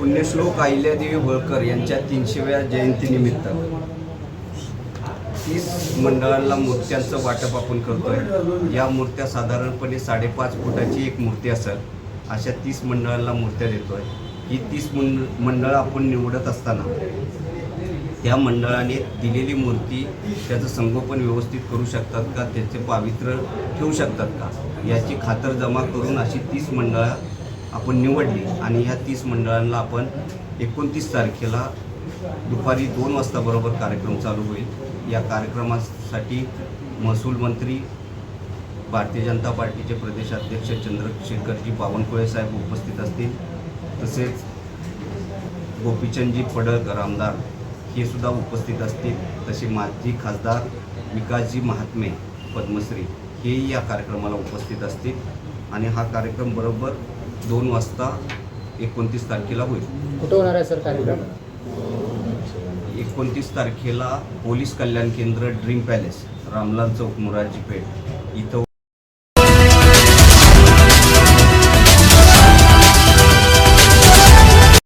पुण्यश्लोक अहिल्यादेवी होळकर यांच्या तीनशेव्या जयंतीनिमित्त तीस मंडळांना मूर्त्यांचं वाटप आपण करतोय. या मूर्त्या साधारणपणे साडेपाच फुटाची एक मूर्ती असेल अशा तीस मंडळांना मूर्त्या देतोय. ही तीस मंड मंडळं आपण निवडत असताना त्या मंडळाने दिलेली मूर्ती त्याचं संगोपन व्यवस्थित करू शकतात का त्याचे पावित्र्य ठेवू शकतात का याची खातरजमा करून अशी तीस मंडळं आपण निवडली आणि ह्या तीस मंडळांना आपण एकोणतीस तारखेला दुपारी दोन वाजता बरोबर कार्यक्रम चालू होईल. या कार्यक्रमासाठी महसूल मंत्री भारतीय जनता पार्टीचे प्रदेशाध्यक्ष चंद्रशेखरजी बावनकुळे साहेब उपस्थित असतील. तसेच गोपीचंदजी पडळकर आमदार हे सुद्धा उपस्थित असतील. तसे माजी खासदार विकासजी महात्मे पद्मश्री हेही या कार्यक्रमाला उपस्थित असतील. आणि हा कार्यक्रम बरोबर दोन वाजता एकोणतीस तारखेला होईल. कुठं होणार आहे सर कार्यक्रम? एकोणतीस तारखेला पोलीस कल्याण केंद्र ड्रीम पॅलेस रामलाल चौक मोरारजी पेठ. इथं